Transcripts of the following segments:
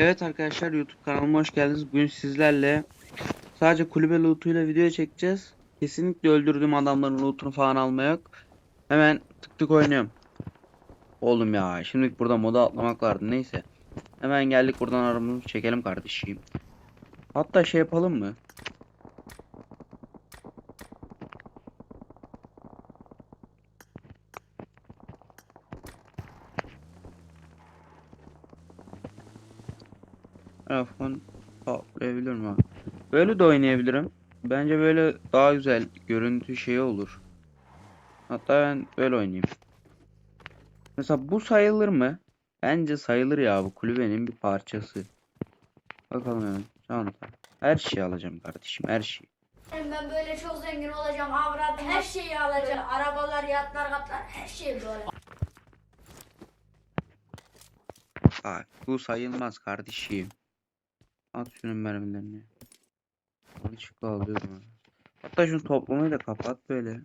Evet arkadaşlar YouTube kanalıma hoş geldiniz. Bugün sizlerle sadece kulübe lootuyla video çekeceğiz. Kesinlikle öldürdüğüm adamların lootunu falan alma yok. Hemen tık tık oynuyorum. Oğlum ya şimdi burada moda atlamak vardı neyse. Hemen geldik buradan aramızı çekelim kardeşim. Hatta şey yapalım mı? Telefon patlayabilir mi? abi? Böyle de oynayabilirim. Bence böyle daha güzel görüntü şeyi olur. Hatta ben böyle oynayayım. Mesela bu sayılır mı? Bence sayılır ya bu kulübenin bir parçası. Bakalım hemen. Çanta. Her şeyi alacağım kardeşim her şeyi. Ben böyle çok zengin olacağım. Avrat her şeyi alacağım. Arabalar, yatlar, katlar her şey böyle. Bak bu sayılmaz kardeşim. At şunun mermilerini. Yanlışlıkla alıyorum. abi. Hatta şunu toplamayı da kapat böyle.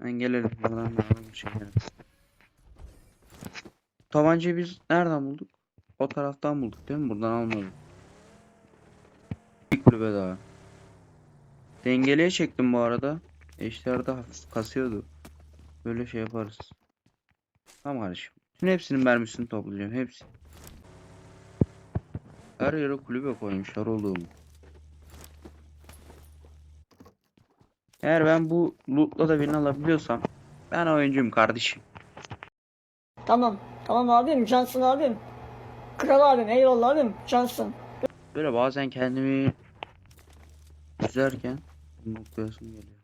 Ben gelelim buradan da alalım. Tabancayı biz nereden bulduk? O taraftan bulduk değil mi? Buradan almadık. Bir kulübe daha. Dengeliye çektim bu arada. Eşler de hafif kasıyordu. Böyle şey yaparız. Tamam kardeşim. Şimdi hepsinin mermisini toplayacağım. Hepsi. Her yere kulübe koymuşlar oğlum. Eğer ben bu lootla da birini alabiliyorsam ben oyuncuyum kardeşim. Tamam. Tamam abim. Cansın abim. Kral abim. Eyvallah abim. Cansın. Böyle bazen kendimi üzerken noktasım geliyor.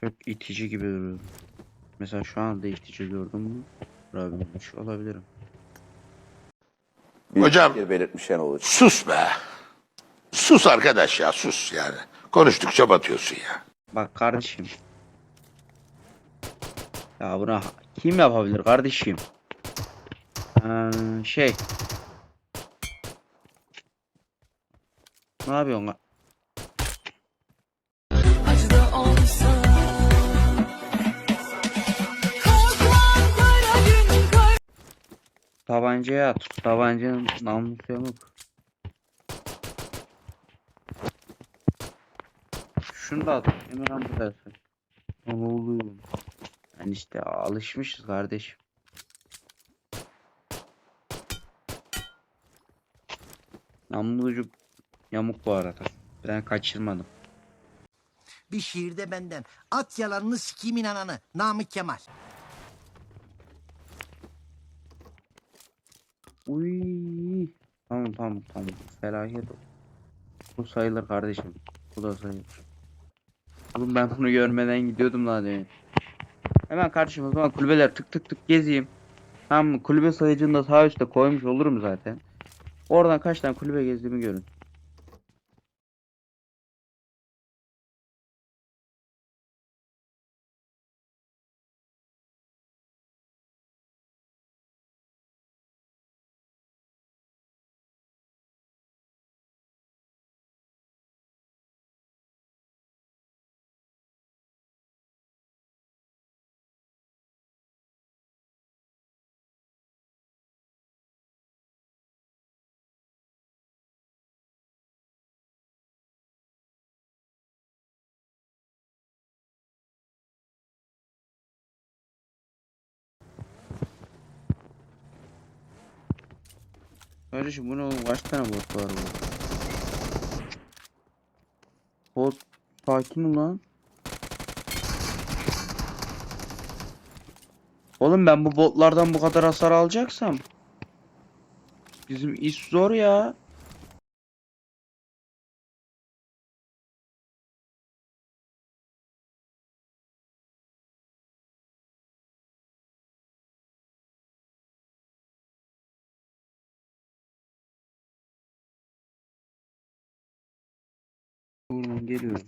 Çok itici gibi duruyorum. Mesela şu anda itici gördüm mü? Vurabilmiş olabilirim. Bir Hocam. fikir belirtmiş yani olacak. Sus be. Sus arkadaş ya sus yani. Konuştukça batıyorsun ya. Bak kardeşim. Ya buna kim yapabilir kardeşim? Ee, şey. Ne yapıyorsun? Tabancaya at. Tabancanın namlusu yamuk. Şunu da at. Emirhan bu dersin. Ne oluyor? Yani işte alışmışız kardeşim. Namlu ucu yamuk bu arada. Ben kaçırmadım. Bir şiirde benden. At yalanını sikimin ananı. Namık Kemal. Uy. Tamam tamam tamam. Felaket. Bu sayılır kardeşim. Bu da sayılır. Oğlum ben bunu görmeden gidiyordum daha demin. Hemen kardeşim o zaman kulübeler tık tık tık gezeyim. Tamam mı? Kulübe sayıcını da sağ üstte koymuş olurum zaten. Oradan kaç tane kulübe gezdiğimi görün. Kardeşim bu ne oğlum? Kaç tane bot var bu? Bot sakin ol lan. Oğlum ben bu botlardan bu kadar hasar alacaksam bizim iş zor ya. değiştiriyorum.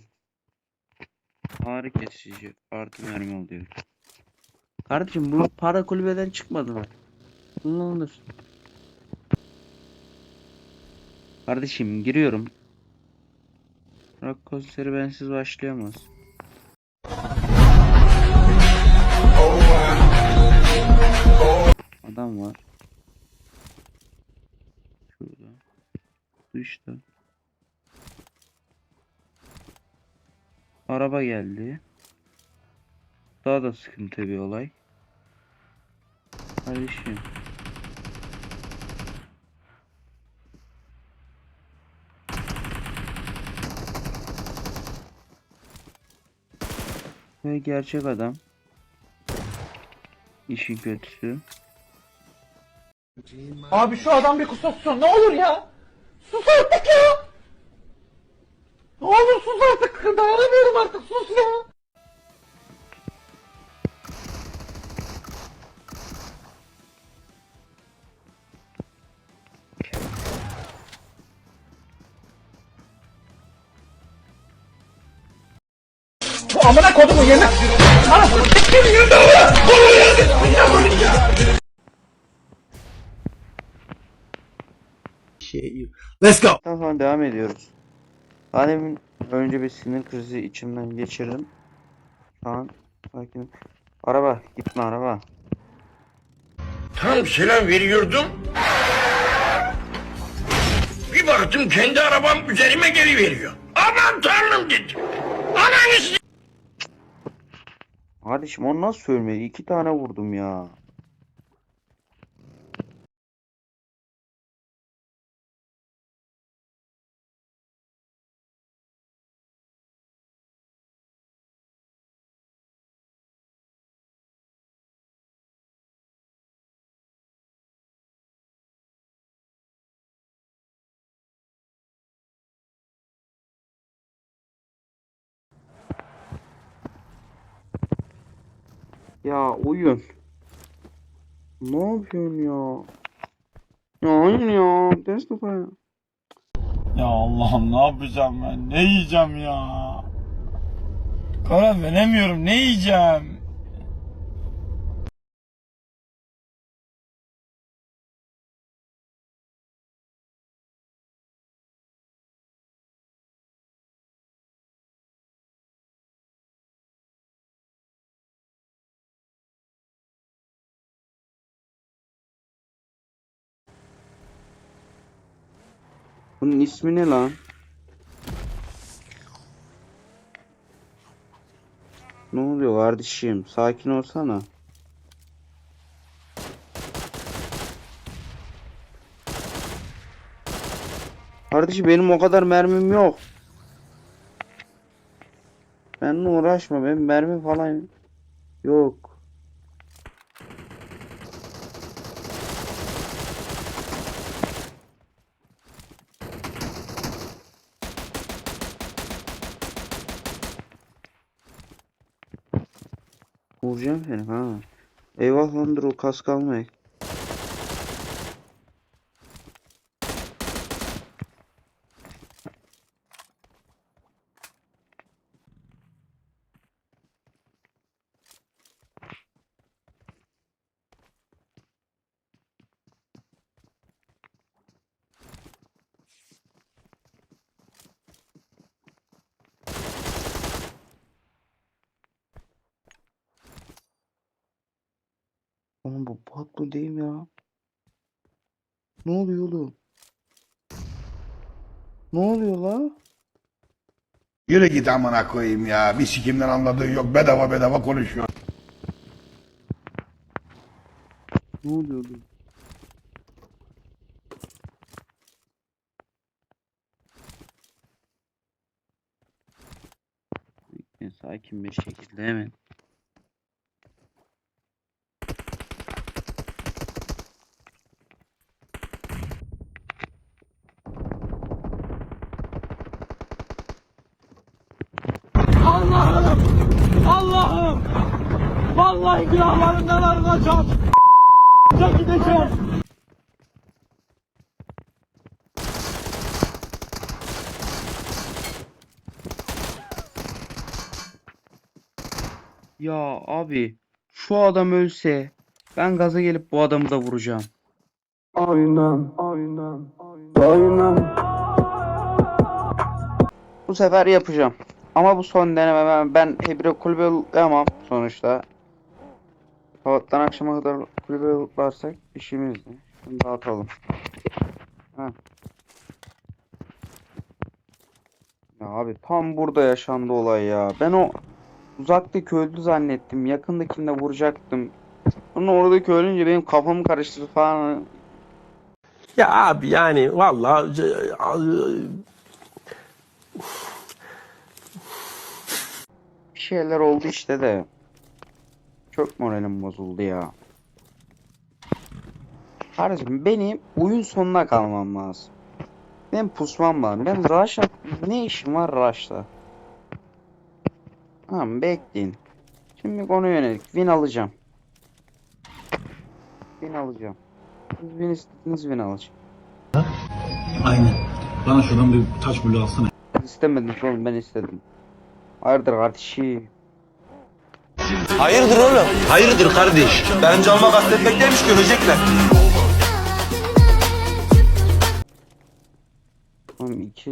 Ağrı kesici artı mermi oluyor. Kardeşim bu para kulübeden çıkmadı mı? Kullanılır. Kardeşim giriyorum. Rock konseri bensiz başlayamaz. Adam var. Şurada. Düştü. Araba geldi. Daha da sıkıntı bir olay. Kardeşim. Ve gerçek adam. İşin kötüsü. Abi şu adam bir kusursun ne olur ya. Sus artık ya. Ne olur sus artık. Dayanamıyorum artık sus ya. Bu amına kodumu yerine. Anasını s**eyim yerine amına. Bunu yerine. Let's go. Sonra devam ediyoruz. Hanemin önce bir sinir krizi içimden geçirdim. Şu an sakinim. Araba gitme araba. Tam selam veriyordum. Bir baktım kendi arabam üzerime geliveriyor. Aman tanrım dedim. Ananı Kardeşim onu nasıl ölmedi? İki tane vurdum ya. Ya oyun. Ne yapıyorsun ya? Ya oyun ya. Ders kafa ya. Ya Allah'ım ne yapacağım ben? Ne yiyeceğim ya? Karar veremiyorum. Ne yiyeceğim? Bunun ismi ne lan? Ne oluyor kardeşim? Sakin olsana. Kardeşim benim o kadar mermim yok. Benimle uğraşma. Benim mermi falan yok. Vuracağım seni ha. Dur o kask almayı. Oğlum bu haklı değil mi ya? Ne oluyor oğlum? Ne oluyor la? Yürü git amına koyayım ya. Bir sikimden anladığı yok. Bedava bedava konuşuyor. Ne oluyor oğlum? Sakin bir şekilde hemen. Allah'ım! Allah'ım! Vallahi günahlarından arınacağım. Çok gideceğim. Ya abi şu adam ölse ben gaza gelip bu adamı da vuracağım. Aynen, aynen, aynen. Bu sefer yapacağım. Ama bu son deneme ben, ben Hebre kulübe lootlayamam sonuçta. Sabahtan akşama kadar kulübe lootlarsak işimizdi. Şunu dağıtalım. Ha. Ya abi tam burada yaşandı olay ya. Ben o uzaktaki öldü zannettim. Yakındakini de vuracaktım. Sonra oradaki ölünce benim kafamı karıştırdı falan. Ya abi yani vallahi c- a- Bir şeyler oldu işte de. Çok moralim bozuldu ya. Kardeşim benim oyun sonuna kalmam lazım. Ben pusmam lazım. Ben Rush'a ne işim var Rush'ta? Tamam bekleyin. Şimdi konu yönelik. Win alacağım. Win alacağım. Siz win istediniz win alacağım. Aynen. Bana şuradan bir taş bulu alsana. Siz istemediniz oğlum ben istedim. Hayırdır kardeşim? Hayırdır oğlum? Hayırdır kardeş? Benim canıma kastetmekteymiş görecekler. Oğlum iki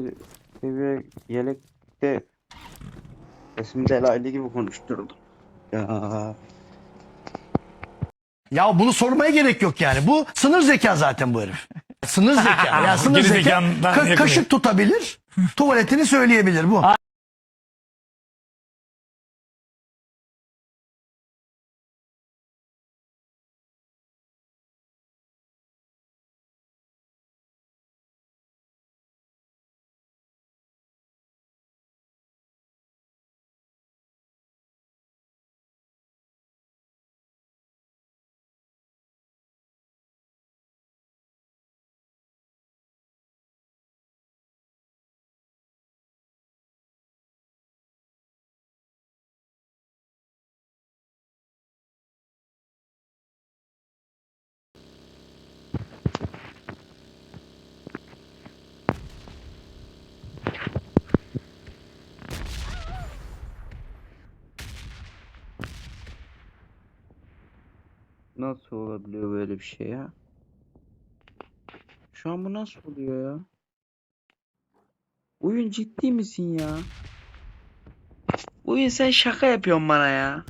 seviye yelekte Resim delaylı gibi konuşturdum. Ya Ya bunu sormaya gerek yok yani. Bu sınır zeka zaten bu herif. Sınır zeka. Ya sınır zeka. Ka- kaşık tutabilir. Tuvaletini söyleyebilir bu. Nasıl olabiliyor böyle bir şey ya? Şu an bu nasıl oluyor ya? Oyun ciddi misin ya? Oyun sen şaka yapıyorsun bana ya.